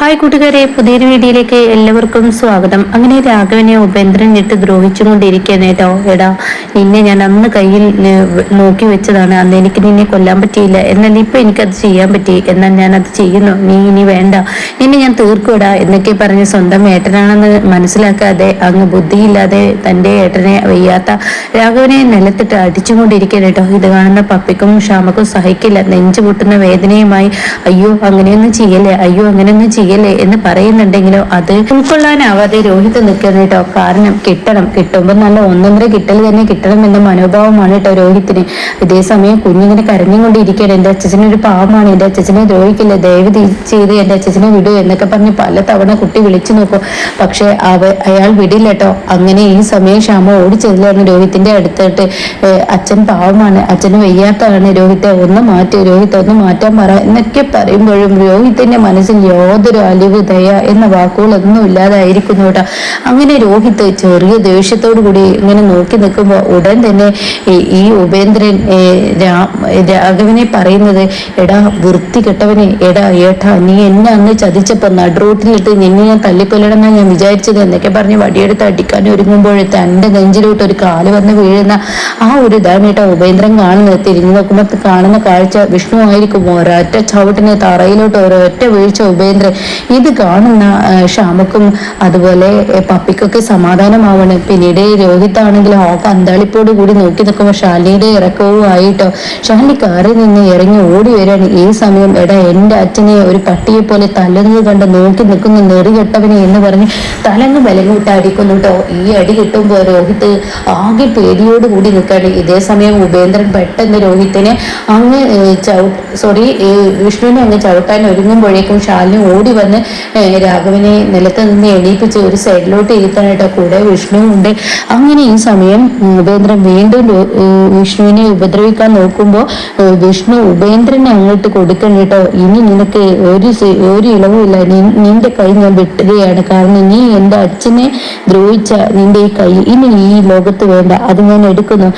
Hi കൂട്ടുകാരെ പുതിയൊരു വീഡിയോയിലേക്ക് എല്ലാവർക്കും സ്വാഗതം. അങ്ങനെ രാഘവനെ ഉപേന്ദ്രൻ ഇട്ട് ദ്രോഹിച്ചുകൊണ്ടിരിക്കുകയാണ് കേട്ടോ. എടാ നിന്നെ ഞാൻ അന്ന് കയ്യിൽ നോക്കി വെച്ചതാണ്. അന്ന് എനിക്ക് നിന്നെ കൊല്ലാൻ പറ്റിയില്ല. എന്നാൽ ഇപ്പൊ എനിക്കത് ചെയ്യാൻ പറ്റി. എന്നാൽ ഞാൻ അത് ചെയ്യുന്നു. നീ ഇനി വേണ്ട. നിന്നെ ഞാൻ തീർക്കൂടാ എന്നൊക്കെ പറഞ്ഞ് സ്വന്തം ഏട്ടനാണെന്ന് മനസ്സിലാക്കാതെ അങ്ങ് ബുദ്ധിയില്ലാതെ തന്റെ ഏട്ടനെ വയ്യാത്ത രാഘവനെ നിലത്തിട്ട് അടിച്ചുകൊണ്ടിരിക്കുകയാണ് കേട്ടോ. ഇത് കാണുന്ന പപ്പിക്കും ക്ഷാമക്കും സഹിക്കില്ല. നെഞ്ചു പൊട്ടുന്ന വേദനയുമായി അയ്യോ അങ്ങനെയൊന്നും ചെയ്യല്ലേ? അയ്യോ അങ്ങനെയൊന്നും ചെയ്യല്ലേ? എന്ന് പറയുന്നുണ്ടെങ്കിലോ അത് ഉൾക്കൊള്ളാനാവാതെ രോഹിത് നിൽക്കണം കേട്ടോ. കാരണം കിട്ടണം. കിട്ടുമ്പോൾ നല്ല ഒന്നൊന്നര കിട്ടൽ തന്നെ കിട്ടണം എന്ന മനോഭാവമാണ് കേട്ടോ രോഹിത്തിന്. ഇതേസമയം കുഞ്ഞിങ്ങനെ കരഞ്ഞുകൊണ്ടിരിക്കുകയാണ്. എന്റെ അച്ഛനെ ഒരു പാവമാണ്. എന്റെ അച്ഛനെ ദ്രോഹിക്കില്ല. ദയവ് ചെയ്ത് എന്റെ അച്ഛനെ വിടൂ എന്നൊക്കെ പറഞ്ഞ് പല തവണ കുട്ടി വിളിച്ചു നോക്കും. പക്ഷേ അവ അയാൾ വിടില്ല കേട്ടോ. അങ്ങനെ ഈ സമയം ക്ഷാമ ഓടിച്ചെല്ലാണ് രോഹിത്തിന്റെ അടുത്തിട്ട്. അച്ഛൻ പാവമാണ്. അച്ഛന് വയ്യാത്തതാണ്. രോഹിത്തെ ഒന്ന് മാറ്റി. രോഹിത്തെ ഒന്ന് മാറ്റാൻ പറ എന്നൊക്കെ പറയുമ്പോഴും രോഹിത്തിന്റെ മനസ്സിൽ യാതൊരു അലിവ് ദയ എന്ന വാക്കുകളൊന്നും ഇല്ലാതായിരിക്കുന്നു കേട്ടോ. അങ്ങനെ രോഹിത് ചെറിയ ദേഷ്യത്തോടു കൂടി ഇങ്ങനെ നോക്കി നിൽക്കുമ്പോൾ ഉടൻ തന്നെ ഈ- ഉപേന്ദ്രൻ രാഘവനെ പറയുന്നത് എടാ വൃത്തി കെട്ടവനെ എടാ ഏട്ടാ നീ എന്നെ അന്ന് ചതിച്ചപ്പോൾ നടുറോട്ടിലിട്ട് നിന്നെ ഞാൻ തല്ലിക്കൊല്ലണം ഞാൻ വിചാരിച്ചത് എന്നൊക്കെ പറഞ്ഞ് വടിയെടുത്ത് അടിക്കാൻ ഒരുങ്ങുമ്പോൾ തന്റെ നെഞ്ചിലോട്ട് ഒരു കാൽ വന്ന് വീഴുന്ന ആ ഒരു ഇതാണ് കേട്ടോ ഉപേന്ദ്രൻ കാണുന്നത്. തിരിഞ്ഞു നോക്കുമ്പോൾ കാണുന്ന കാഴ്ച വിഷ്ണു ആയിരിക്കും ഒരൊറ്റ ചവിട്ടിന് തറയിലോട്ട് ഒരൊറ്റ വീഴ്ച ഉപേന്ദ്രൻ. ഇത് കാണുന്ന ഷാമക്കും അതുപോലെ പപ്പിക്കൊക്കെ സമാധാനമാവാണ്. പിന്നീട് രോഹിത്താണെങ്കിൽ ആ പന്താളിപ്പോട് കൂടി നോക്കി നിൽക്കുമ്പോൾ ഷാലിയുടെ ഇറക്കവും ആയിട്ടോ. ഷാലി കാറിൽ നിന്ന് ഇറങ്ങി ഓടി വരാണ്. ഈ സമയം എടാ എന്റെ അച്ഛനെ ഒരു പട്ടിയെ പോലെ തല്ലുന്നത് കണ്ട് നോക്കി നിൽക്കുന്ന നെറികെട്ടവനെ എന്ന് പറഞ്ഞ് തലങ്ങ് വിലങ്ങൂട്ട് അടിക്കുന്നു കേട്ടോ ഈ അടി കിട്ടുമ്പോൾ രോഹിത് ആകെ പേടിയോട് കൂടി നിൽക്കുകയാണ് ഇതേ സമയം ഉപേന്ദ്രൻ പെട്ടെന്ന് രോഹിത്തിനെ അങ്ങ് സോറി വിഷ്ണുവിനെ അങ്ങ് ചവിട്ടാൻ ഒരുങ്ങുമ്പോഴേക്കും ഷാലിനെ ഓടി വന്ന് രാഘവനെ നിലത്ത് നിന്ന് എണീപ്പിച്ച് ഒരു സൈഡിലോട്ട് ഇരുത്താനായിട്ട് കൂടെ വിഷ്ണു ഉണ്ട്. അങ്ങനെ ഈ സമയം ഉപേന്ദ്രൻ വീണ്ടും വിഷ്ണുവിനെ ഉപദ്രവിക്കാൻ നോക്കുമ്പോൾ വിഷ്ണു ഉപേന്ദ്രനെ അങ്ങോട്ട് കൊടുക്കണം കേട്ടോ. ഇനി നിനക്ക് ഒരു ഒരു ഇളവുമില്ല നിന്റെ കൈ ഞാൻ വെട്ടുകയാണ്. കാരണം നീ എന്റെ അച്ഛനെ ദ്രോഹിച്ച നിന്റെ ഈ കൈ ഇനി ഈ ലോകത്ത് വേണ്ട. അത് ഞാൻ എടുക്കുന്നു.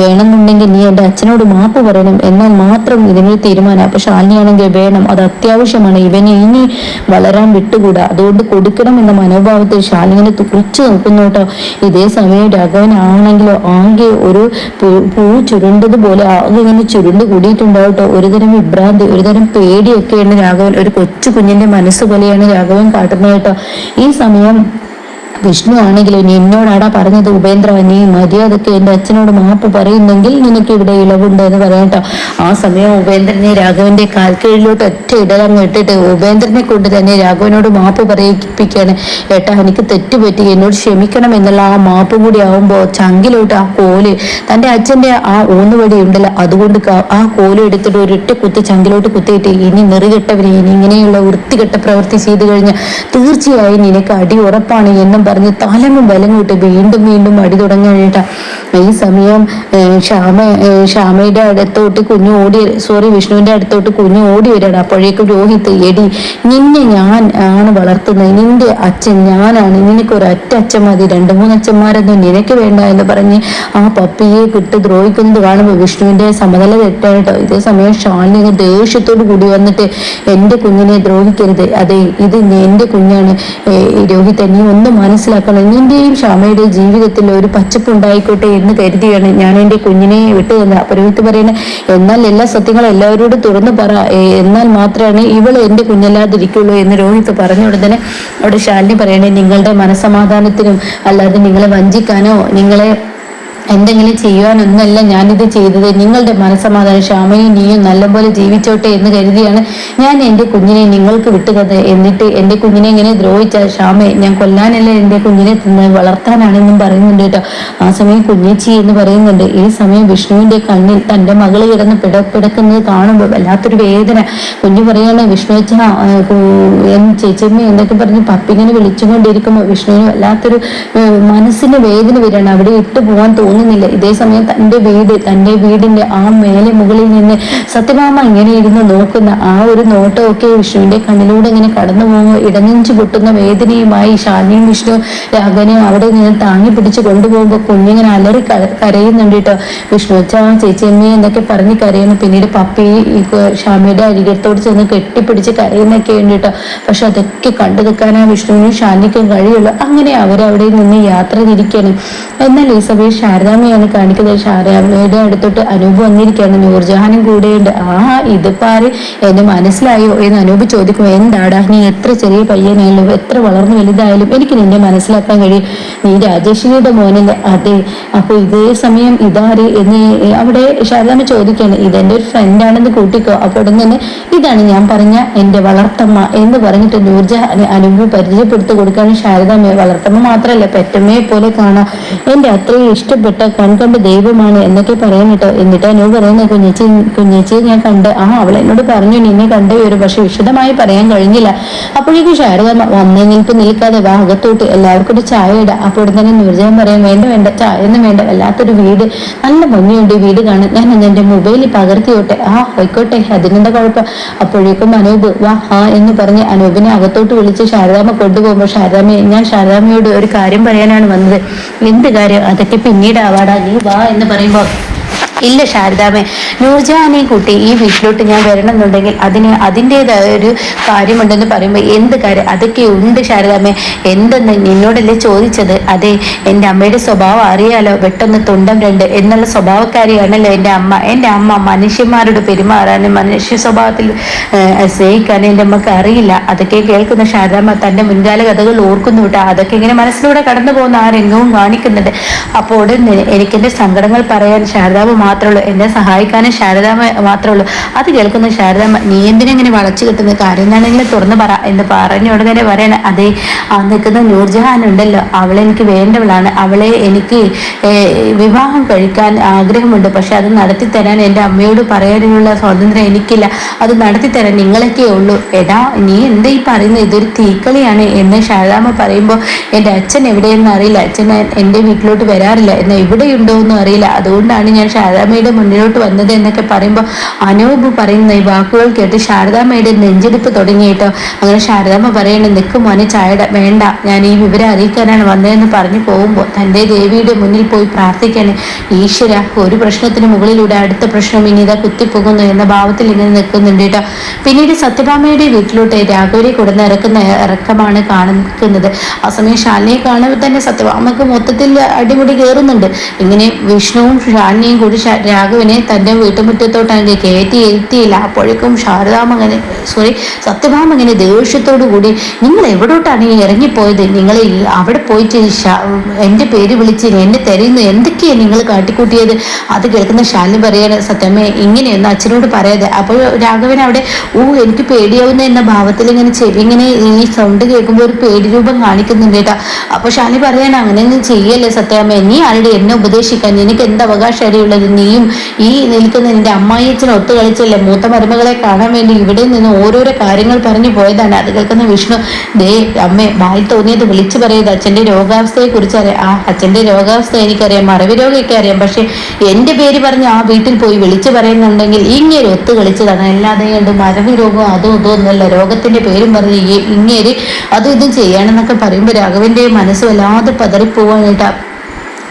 വേണമെന്നുണ്ടെങ്കിൽ നീ എന്റെ അച്ഛനോട് മാപ്പ് പറയണം. എന്നാൽ മാത്രം ഇതിനൊരു തീരുമാനം. അപ്പൊ ശാലിനിയാണെങ്കിൽ വേണം. അത് അത്യാവശ്യമാണ്. ഇവനെ ഇനി വളരാൻ വിട്ടുകൂടാ? അതുകൊണ്ട് കൊടുക്കണം എന്ന മനോഭാവത്തിൽ ശാലിനിനെ തുറിച്ചു നോക്കുന്നു കേട്ടോ. ഇതേ സമയം രാഘവനാണെങ്കിലോ ആകെ ഒരു പൂ ചുരുണ്ടതുപോലെ ആകെ ഇങ്ങനെ ചുരുണ്ട് കൂടിയിട്ടുണ്ടാവും കേട്ടോ. ഒരുതരം വിഭ്രാന്തി ഒരുതരം പേടിയൊക്കെയാണ് രാഘവൻ ഒരു കൊച്ചു കുഞ്ഞിന്റെ മനസ്സ് പോലെയാണ് രാഘവൻ കാട്ടുന്നത് കേട്ടോ. ഈ സമയം വിഷ്ണു ആണെങ്കിലും എന്നോടാടാ പറഞ്ഞത് ഉപേന്ദ്ര? നീ മര്യാദയ്ക്ക് എന്റെ അച്ഛനോട് മാപ്പ് പറയുന്നെങ്കിൽ നിനക്ക് ഇവിടെ ഇളവുണ്ട് എന്ന് പറയട്ടോ ആ സമയം ഉപേന്ദ്രനെ രാഘവന്റെ കാൽക്കീഴിലോട്ട് ഒറ്റ ഇടലങ്ങ് ഇട്ടിട്ട് ഉപേന്ദ്രനെ കൊണ്ട് തന്നെ രാഘവനോട് മാപ്പ് പറയിപ്പിക്കുകയാണ്. ഏട്ടാ എനിക്ക് തെറ്റുപറ്റി. എന്നോട് ക്ഷമിക്കണം എന്നുള്ള ആ മാപ്പ് കൂടി ആവുമ്പോൾ ചങ്കിലോട്ട് ആ കോൽ തന്റെ അച്ഛന്റെ ആ ഊന്നുവടി ഉണ്ടല്ലോ. അതുകൊണ്ട് ആ കോൽ എടുത്തിട്ട് ഒരൊറ്റ കുത്തി ചങ്കിലോട്ട് കുത്തിയിട്ട് ഇനി നെറുകെട്ടവനെ ഇനി ഇങ്ങനെയുള്ള വൃത്തികെട്ട പ്രവൃത്തി ചെയ്തു കഴിഞ്ഞാൽ തീർച്ചയായും നിനക്ക് അടി ഉറപ്പാണ് എന്നും പറഞ്ഞ് തലങ്ങും ബലങ്ങോട്ട് വീണ്ടും വീണ്ടും അടി തുടങ്ങിയിട്ട് ഈ സമയം ശ്യാമ ശ്യാമയുടെ അടുത്തോട്ട് കുഞ്ഞു ഓടി സോറി വിഷ്ണുവിന്റെ അടുത്തോട്ട് കുഞ്ഞു ഓടി വരാണ് അപ്പോഴേക്കും രോഹിത് എടി നിന്നെ ഞാൻ ആണ് വളർത്തുന്നത്. നിന്റെ അച്ഛൻ ഞാനാണ്. നിനക്ക് ഒരു അച്ഛൻ മതി. രണ്ടു മൂന്ന് അച്ഛന്മാരൊന്നും നിനക്ക് വേണ്ട എന്ന് പറഞ്ഞ് ആ പപ്പിയെ കിട്ട് ദ്രോഹിക്കുന്നത് കാണുമ്പോൾ വിഷ്ണുവിന്റെ സമതല തെറ്റായിട്ടോ ഇതേ സമയം ഷാലിന് ദേഷ്യത്തോട് കൂടി വന്നിട്ട് എന്റെ കുഞ്ഞിനെ ദ്രോഹിക്കരുത്. അതെ ഇത് എന്റെ കുഞ്ഞാണ്. രോഹിത് നീ ഒന്ന് മനസ്സിലാക്കണം. നിന്റെയും ക്ഷമയുടെയും ജീവിതത്തിൽ ഒരു പച്ചപ്പ് ഉണ്ടായിക്കോട്ടെ എന്ന് കരുതിയാണ് ഞാൻ എന്റെ കുഞ്ഞിനെ വിട്ടു പുരോഹിത് പറയുന്നത്. എന്നാൽ എല്ലാ സത്യങ്ങളും എല്ലാവരോടും തുറന്നു പറ എന്നാൽ മാത്രമാണ് ഇവൾ എന്റെ കുഞ്ഞല്ലാതിരിക്കുള്ളൂ എന്ന് രോഹിത് പറഞ്ഞ ഉടനെ അവിടെ ശാലിനി പറയണേ നിങ്ങളുടെ മനസമാധാനത്തിനും അല്ലാതെ നിങ്ങളെ വഞ്ചിക്കാനോ നിങ്ങളെ എന്തെങ്കിലും ചെയ്യുവാനൊന്നല്ല ഞാനിത് ചെയ്തത്. നിങ്ങളുടെ മനസ്സമാധാനം ശ്യാമയും നീയും നല്ലപോലെ ജീവിച്ചോട്ടെ എന്ന് കരുതിയാണ് ഞാൻ എന്റെ കുഞ്ഞിനെ നിങ്ങൾക്ക് വിട്ടുകത് എന്നിട്ട് എന്റെ കുഞ്ഞിനെ ഇങ്ങനെ ദ്രോഹിച്ച ശ്യാമയെ ഞാൻ കൊല്ലാനല്ല എന്റെ കുഞ്ഞിനെ തിന്ന് വളർത്താനാണെന്നും പറയുന്നുണ്ട് കേട്ടോ. ആ സമയം കുഞ്ഞേച്ചി എന്ന് പറയുന്നുണ്ട്. ഈ സമയം വിഷ്ണുവിന്റെ കണ്ണിൽ തന്റെ മകൾ കിടന്ന് പിടപ്പിടക്കുന്നത് കാണുമ്പോൾ വല്ലാത്തൊരു വേദന. കുഞ്ഞു പറയുകയാണ് വിഷ്ണു അച്ഛ ചേച്ചിയമ്മ എന്നൊക്കെ പറഞ്ഞ് പപ്പിങ്ങനെ വിളിച്ചുകൊണ്ടിരിക്കുമ്പോൾ വിഷ്ണുവിന് വല്ലാത്തൊരു മനസ്സിന് വേദന വരികയാണ്. അവിടെ ഇട്ടു പോകാൻ തോന്നുന്നു. തോന്നുന്നില്ല. ഇതേ സമയം തന്റെ വീട് തന്റെ വീടിന്റെ ആ മേലെ മുകളിൽ നിന്ന് സത്യഭാമ ഇങ്ങനെ ഇരുന്ന് നോക്കുന്ന ആ ഒരു നോട്ടമൊക്കെ വിഷ്ണുവിന്റെ കണ്ണിലൂടെ ഇങ്ങനെ കടന്നു പോകുമ്പോൾ ഇടനെഞ്ചു പൊട്ടുന്ന വേദനയുമായി ശാലിനിയും വിഷ്ണു രാഘവനെയും അവിടെ നിന്ന് താങ്ങി പിടിച്ച് കൊണ്ടുപോകുമ്പോൾ കുഞ്ഞിങ്ങനെ അലറി കരയുന്നുണ്ട് കേട്ടോ. വിഷ്ണു അച്ഛാ ചേച്ചിയമ്മ എന്നൊക്കെ പറഞ്ഞ് കരയുന്നു. പിന്നീട് പപ്പി ഷാമിയുടെ അരികത്തോട് ചെന്ന് കെട്ടിപ്പിടിച്ച് കരയുന്നൊക്കെ ഉണ്ട് കേട്ടോ. പക്ഷെ അതൊക്കെ കണ്ടു നിൽക്കാനാ വിഷ്ണുവിനും ഷാനിക്കും കഴിയുള്ളൂ. അങ്ങനെ അവരവിടെ നിന്ന് യാത്ര തിരിക്കുകയാണ്. എന്നാൽ ഈ സമയം ശാരദാമ്മയാണ് കാണിക്കുന്നത്. ശാരദാമ്മയുടെ അടുത്തോട്ട് അനൂപ് വന്നിരിക്കുകയാണ്. നൂർജഹാനും കൂടെയുണ്ട്. ആ ഇതിപ്പോ ആര് എന്നെ മനസ്സിലായോ? എന്ന് അനൂപ് ചോദിക്കും. എന്താടാ? നീ എത്ര ചെറിയ പയ്യനായാലും എത്ര വളർന്നു വലുതായാലും എനിക്ക് നിന്നെ മനസ്സിലാക്കാൻ കഴിയും. നീ രാജേഷിനിയുടെ മോനല്ലേ? അതെ. അപ്പൊ ഇതേ സമയം ഇതാര് എന്ന് അവിടെ ശാരദാമ്മ ചോദിക്കാണ് ഇതെന്റെ ഒരു ഫ്രണ്ടാണെന്ന് കൂട്ടിക്കോ. അപ്പോൾ ഉടൻ തന്നെ ഇതാണ് ഞാൻ പറഞ്ഞ എന്റെ വളർത്തമ്മ എന്ന് പറഞ്ഞിട്ട് നൂർജഹാനെ അനൂപ് പരിചയപ്പെടുത്തി കൊടുക്കാണ് ശാരദാമ്മയെ വളർത്തമ്മ മാത്രമല്ല പെറ്റമ്മയെ പോലെ കാണാം. എന്റെ അത്രയും ഇഷ്ടപ്പെട്ട കൺകണ്ട ദൈവമാണ് എന്നൊക്കെ പറയാൻ കേട്ടോ എന്നിട്ട് അനു പറയുന്നത് കുഞ്ഞേച്ചി കുഞ്ഞേച്ചിയെ ഞാൻ കണ്ട് ആ അവൾ എന്നോട് പറഞ്ഞു നിന്നെ കണ്ടു വരും പക്ഷെ വിശദമായി പറയാൻ കഴിഞ്ഞില്ല. അപ്പോഴേക്കും ശാരദ വന്നേ നിൽപ്പ് നിൽക്കാതെ വാ അകത്തോട്ട് എല്ലാവർക്കും ഒരു ചായ ഇടാം. അപ്പോൾ തന്നെ നിർജയം പറയാൻ വേണ്ട വേണ്ട ചായ ഒന്നും വേണ്ട വല്ലാത്തൊരു വീട് നല്ല ഭംഗിയുണ്ട് ഈ വീട് കാണാൻ. ഞാൻ അന്ന് എന്റെ മൊബൈലിൽ പകർത്തിയോട്ടെ ആ ആയിക്കോട്ടെ അതിനെന്താ കുഴപ്പം? അപ്പോഴേക്കും അനൂപ് വാ ഹാ എന്ന് പറഞ്ഞ് അനൂപിനെ അകത്തോട്ട് വിളിച്ച് ശാരദാമ്മ കൊണ്ടുപോകുമ്പോൾ ശാരദാമ്മയെ ഞാൻ ശാരദാമ്മയോട് ഒരു കാര്യം പറയാനാണ് വന്നത്. എന്ത് കാര്യം? അതൊക്കെ പിന്നീട് ആവാടാ നീ വാ എന്ന് പറയുമ്പോൾ ഇല്ല ശാരദാമേ. നൂർജഹാനെ കൂട്ടി ഈ വീട്ടിലോട്ട് ഞാൻ വരണമെന്നുണ്ടെങ്കിൽ അതിന് അതിന്റെതായ ഒരു കാര്യമുണ്ടെന്ന് പറയുമ്പോൾ എന്ത് കാര്യം? അതൊക്കെ ഉണ്ട് ശാരദാമേ. എന്തെന്ന് നിന്നോടല്ലേ ചോദിച്ചത്? അതെ എന്റെ അമ്മയുടെ സ്വഭാവം അറിയാലോ. പെട്ടെന്ന് തുണ്ടം രണ്ട് എന്നുള്ള സ്വഭാവക്കാരിയാണല്ലോ എന്റെ അമ്മ. എന്റെ അമ്മ മനുഷ്യന്മാരോട് പെരുമാറാനും മനുഷ്യ സ്വഭാവത്തിൽ സ്നേഹിക്കാനും എന്റെ അമ്മയ്ക്ക് അറിയില്ല. അതൊക്കെ കേൾക്കുന്ന ശാരദാമ്മ തന്റെ മുൻകാല കഥകൾ ഓർക്കുന്നു കേട്ടോ. അതൊക്കെ ഇങ്ങനെ മനസ്സിലൂടെ കടന്നു പോകുന്ന ആ രംഗവും കാണിക്കുന്നുണ്ട്. അപ്പോൾ ഉടൻ എന്റെ സങ്കടങ്ങൾ പറയാൻ ശാരദാമ്മ മാത്രമേ ഉള്ളൂ. എന്നെ സഹായിക്കാനും ശാരദ മാത്രമേ ഉള്ളൂ. അത് കേൾക്കുന്ന ശാരദ നീ എന്തിനെങ്ങനെ വളച്ചു കിട്ടുന്ന കാര്യം എന്താണെങ്കിലും തുറന്നു പറ എന്ന് പറഞ്ഞ ഉടനെ പറയണ. അതെ ആ നിൽക്കുന്ന നൂർജഹാൻ ഉണ്ടല്ലോ. അവളെ എനിക്ക് വേണ്ടവളാണ്. അവളെ എനിക്ക് വിവാഹം കഴിക്കാൻ ആഗ്രഹമുണ്ട്. പക്ഷെ അത് നടത്തി തരാൻ എന്റെ അമ്മയോട് പറയാനുള്ള സ്വാതന്ത്ര്യം എനിക്കില്ല. അത് നടത്തി തരാൻ നിങ്ങളൊക്കെ ഉള്ളൂ. എടാ നീ എന്താ ഈ പറയുന്നത്? ഇതൊരു തീക്കളിയാണ് എന്ന് ശാരദാമ്മ പറയുമ്പോൾ എന്റെ അച്ഛൻ എവിടെയെന്ന് അറിയില്ല. അച്ഛൻ എന്റെ വീട്ടിലോട്ട് വരാറില്ല. എന്നാൽ ഇവിടെയുണ്ടോ എന്നും അറിയില്ല അതുകൊണ്ടാണ് ഞാൻ ശാരദാമ്മയുടെ മുന്നിലോട്ട് വന്നത് എന്നൊക്കെ പറയുമ്പോൾ അനൂപ് പറയുന്ന ഈ വാക്കുകൾ കേട്ട് ശാരദാമ്മയുടെ നെഞ്ചെടുപ്പ് തുടങ്ങിയിട്ടോ അങ്ങനെ ശാരദാമ്മ പറയണ നിൽക്കും മോനെ ചായട വേണ്ട. ഞാൻ ഈ വിവരം അറിയിക്കാനാണ് വന്നതെന്ന് പറഞ്ഞു പോകുമ്പോൾ തന്റെ ദേവിയുടെ മുന്നിൽ പോയി പ്രാർത്ഥിക്കാൻ ഈശ്വര ഒരു പ്രശ്നത്തിന് മുകളിലൂടെ അടുത്ത പ്രശ്നം ഇനി ഇതാ കുത്തിപ്പോകുന്നു എന്ന ഭാവത്തിൽ ഇങ്ങനെ നിൽക്കുന്നുണ്ട് കേട്ടോ. പിന്നീട് സത്യഭാമയുടെ വീട്ടിലോട്ട് രാഘവരെ കൊടുന്ന് ഇറക്കുന്ന ഇറക്കമാണ് കാണിക്കുന്നത് ആ സമയം ശാലിനിയെ കാണുമ്പോൾ തന്നെ സത്യഭാമക്ക് മൊത്തത്തിൽ അടിമുടി കയറുന്നുണ്ട്. ഇങ്ങനെ വിഷ്ണുവും ശാലിനിയും കൂടി രാഘവനെ തന്റെ വീട്ടുമുറ്റത്തോട്ടാണ് കയറ്റി ഇരുത്തിയില്ല അപ്പോഴേക്കും ശാരദാമ അങ്ങനെ സോറി സത്യഭാമ അങ്ങനെ ദേഷ്യത്തോടു കൂടി നിങ്ങൾ എവിടോട്ടാണ് ഈ ഇറങ്ങിപ്പോയത്? നിങ്ങൾ അവിടെ പോയിട്ട് എന്റെ പേര് വിളിച്ച് എന്നെ തരുന്നു എന്തൊക്കെയാണ് നിങ്ങൾ കാട്ടിക്കൂട്ടിയത്? അത് കേൾക്കുന്ന ശാലിനി പറയാണ് സത്യമേ ഇങ്ങനെയൊന്നും അച്ഛനോട് പറയാതെ. അപ്പോൾ രാഘവൻ അവിടെ ഓ എനിക്ക് പേടിയാവുന്ന എന്ന ഭാവത്തിൽ ഇങ്ങനെ ചെവി ഇങ്ങനെ ഈ സൗണ്ട് കേൾക്കുമ്പോൾ ഒരു പേടി രൂപം കാണിക്കുന്നുണ്ട് കേട്ടോ. അപ്പൊ ഷാനി പറയാണ് അങ്ങനെയൊന്നും ചെയ്യല്ലേ സത്യാമ്മ. നീ ആരുടെ എന്നെ ഉപദേശിക്കാൻ? നിനക്ക് എന്ത് അവകാശമുള്ളത് നീയും ഈ നിൽക്കുന്ന നിന്റെ അമ്മായിയച്ഛൻ ഒത്തു കളിച്ചല്ലേ? മൂത്ത മരുമകളെ കാണാൻ വേണ്ടി ഇവിടെ നിന്ന് ഓരോരോ കാര്യങ്ങൾ പറഞ്ഞു പോയതാണ്. അത് കേൾക്കുന്ന വിഷ്ണു ദേ അമ്മേ വായി തോന്നിയത് വിളിച്ചു പറയത് അച്ഛന്റെ രോഗാവസ്ഥയെ കുറിച്ച് അറിയാം. ആ അച്ഛന്റെ രോഗാവസ്ഥ എനിക്കറിയാം. മറവി രോഗമൊക്കെ അറിയാം. പക്ഷെ എന്റെ പേര് പറഞ്ഞ് ആ വീട്ടിൽ പോയി വിളിച്ചു പറയുന്നുണ്ടെങ്കിൽ ഇങ്ങനെ ഒത്തു കളിച്ചതാണ്. അല്ലാതെ കണ്ട് മറവി രോഗം അതും ഇതും ഒന്നുമല്ല. രോഗത്തിന്റെ പേരും പറഞ്ഞ് ഇങ്ങേര് അതും ഇതും ചെയ്യാണെന്നൊക്കെ പറയുമ്പോൾ രാഘവന്റെ മനസ്സ് വല്ലാതെ പതറിപ്പോവാനായിട്ടാ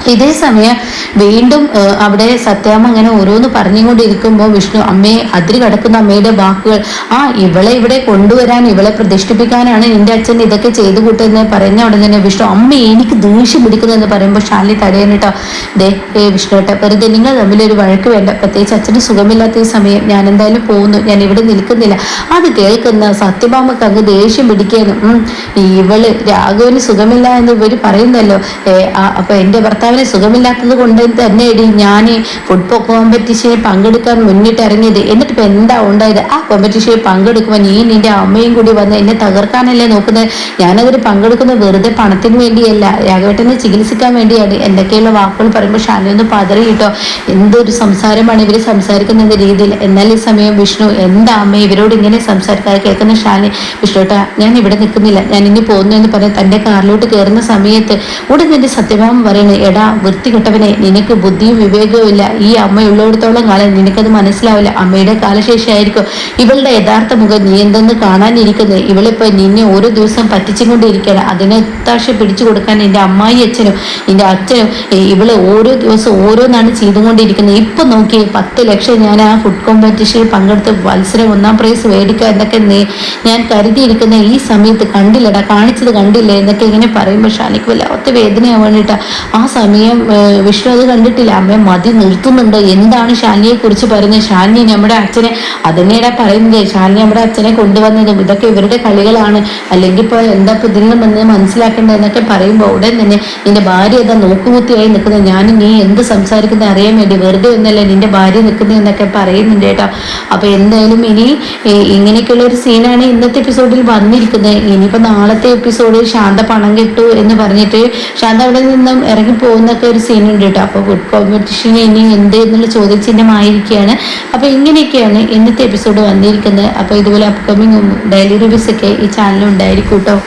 ഇതേ സമയം വീണ്ടും അവിടെ സത്യാമ്മ അങ്ങനെ ഓരോന്ന് പറഞ്ഞുകൊണ്ടിരിക്കുമ്പോൾ വിഷ്ണു അമ്മയെ അതിര് കടക്കുന്ന അമ്മയുടെ വാക്കുകൾ ആ ഇവളെ ഇവിടെ കൊണ്ടുവരാൻ ഇവളെ പ്രതിഷ്ഠിപ്പിക്കാനാണ് നിന്റെ അച്ഛൻ ഇതൊക്കെ ചെയ്തു കൂട്ടുന്നത് പറഞ്ഞ ഉടനെ തന്നെ വിഷ്ണു അമ്മ എനിക്ക് ദേഷ്യം പിടിക്കുന്നതെന്ന് പറയുമ്പോൾ ഷാലി തടയാനിട്ടോ ദേ ഏ കേട്ടോ വെറുതെ നിങ്ങൾ തമ്മിലൊരു വഴക്ക് വേണ്ട. പ്രത്യേകിച്ച് അച്ഛന് സുഖമില്ലാത്ത ഈ സമയം ഞാൻ എന്തായാലും പോകുന്നു. ഞാൻ ഇവിടെ നിൽക്കുന്നില്ല. അത് കേൾക്കുന്ന സത്യഭാമക്ക് അങ്ങ് ദേഷ്യം പിടിക്കുന്നു ഇവൾ രാഘവന് സുഖമില്ല എന്ന് ഇവർ പറയുന്നല്ലോ. ഏ, അപ്പൊ എന്റെ ഭർത്താവിന് സുഖമില്ലാത്തത് കൊണ്ട് തന്നെ എടി ഞാൻ ഫുട്ബോൾ കോമ്പറ്റീഷനിൽ പങ്കെടുക്കാൻ മുന്നിട്ട് ഇറങ്ങിയത്. എന്നിട്ട് ഇപ്പൊ എന്താ ഉണ്ടായത്? ആ കോമ്പറ്റീഷനിൽ പങ്കെടുക്കുമ്പോൾ നീ നിന്റെ അമ്മയും കൂടി വന്ന് എന്നെ തകർക്കാനല്ലേ നോക്കുന്നത്? ഞാനതിൽ പങ്കെടുക്കുന്ന വെറുതെ പണത്തിന് വേണ്ടിയല്ല രാഘവേട്ടനെ ചികിത്സിക്കാൻ വേണ്ടിയാണ്. എന്തൊക്കെയുള്ള വാക്കുകൾ പറയുമ്പോൾ ഷാനി ഒന്ന് പതറി കിട്ടോ. എന്തൊരു സംസാരമാണ് ഇവർ സംസാരിക്കുന്ന രീതിയിൽ. എന്നാൽ ഈ സമയം വിഷ്ണു എന്താ അമ്മ ഇവരോട് ഇങ്ങനെ സംസാരിക്കാതെ കേൾക്കുന്ന ഷാനി? വിഷ്ണുട്ടാ ഞാൻ ഇവിടെ നിൽക്കുന്നില്ല. ഞാൻ ഇനി പോകുന്നു എന്ന് പറഞ്ഞ് തന്റെ കാറിലോട്ട് കയറുന്ന സമയത്ത് ഉടൻ തന്നെ സത്യഭാമ പറയുന്നത് എടാ വൃത്തികെട്ടവനെ നിനക്ക് ബുദ്ധിയും വിവേകവും ഇല്ല. ഈ അമ്മ ഉള്ളിടത്തോളം കാലം നിനക്കത് മനസ്സിലാവില്ല. അമ്മയുടെ കാലശേഷിയായിരിക്കും. ഇവളുടെ യഥാർത്ഥ മുഖം നീ എന്തെന്ന് കാണാനിരിക്കുന്നത്? ഇവളിപ്പോൾ നിന്നെ ഓരോ ദിവസം പറ്റിച്ചുകൊണ്ടിരിക്കുകയാണ്. അതിനെ ഒത്താശ പിടിച്ചു കൊടുക്കാൻ എന്റെ അമ്മായി അച്ഛനും എന്റെ അച്ഛനും ഇവൾ ഓരോ ദിവസം ഓരോന്നാണ് ചെയ്തുകൊണ്ടിരിക്കുന്നത്. ഇപ്പൊ നോക്കി പത്ത് ലക്ഷം ഞാൻ ആ ഫുഡ് കോമ്പറ്റീഷനിൽ പങ്കെടുത്ത് മത്സരം ഒന്നാം പ്രൈസ് മേടിക്കുക എന്നൊക്കെ ഞാൻ കരുതിയിരിക്കുന്ന ഈ സമയത്ത് കണ്ടില്ലടാ കാണിച്ചത് കണ്ടില്ല എന്നൊക്കെ ഇങ്ങനെ പറയുമ്പോൾ ഷാനിക്ക് വല്ലാത്ത വേദനയാവാൻ വേണ്ടിയിട്ടാ ആ സമയം ഏ, വിഷ്ണു അത് കണ്ടിട്ടില്ല. അമ്മ മതി നിർത്തുന്നുണ്ട്. എന്താണ് ഷാനിയെ കുറിച്ച് പറയുന്നത്? ഷാനി നമ്മുടെ അച്ഛനെ അതന്നെയാ പറയുന്നത്. ഷാനി നമ്മുടെ അച്ഛനെ കൊണ്ടുവന്നതും ഇതൊക്കെ ഇവരുടെ കളികളാണ്. അല്ലെങ്കിൽ ഇപ്പോൾ എന്താ ഇപ്പൊ ഇതിൽ നിന്ന് മനസ്സിലാക്കേണ്ടത് എന്നൊക്കെ പറയുമ്പോൾ ഉടൻ തന്നെ നിന്റെ ഭാര്യ എന്താ നോക്കുകുത്തിയായി നിൽക്കുന്നത്? ഞാൻ നീ എന്ത് സംസാരിക്കുന്നത് അറിയാൻ വേണ്ടി വെറുതെ ഒന്നല്ല നിന്റെ ഭാര്യ നിൽക്കുന്നത് എന്നൊക്കെ പറയുന്നുണ്ട് കേട്ടോ. അപ്പൊ എന്തായാലും ഇനി ഇങ്ങനെയൊക്കെയുള്ള ഒരു സീനാണ് ഇന്നത്തെ എപ്പിസോഡിൽ വന്നിരിക്കുന്നത്. ഇനിയിപ്പോ നാളത്തെ എപ്പിസോഡിൽ ശാന്ത പണം കിട്ടു എന്ന് പറഞ്ഞിട്ട് ശാന്ത അവിടെ നിന്നും ഇറങ്ങി പോകുന്നൊക്കെ ഒരു സീനുണ്ട് കേട്ടോ അപ്പോൾ ഫുഡ് കോമ്പറ്റീഷൻ ഇനി എന്ത് എന്നുള്ള ചോദ്യചിഹ്നമായിരിക്കുകയാണ് അപ്പോൾ ഇങ്ങനെയൊക്കെയാണ് ഇന്നത്തെ എപ്പിസോഡ് വന്നിരിക്കുന്നത്. അപ്പോൾ ഇതുപോലെ അപ്കമിങ് ഡെയിലി റിവ്യൂസ് ഒക്കെ ഈ ചാനലിൽ ഉണ്ടായിരിക്കും കേട്ടോ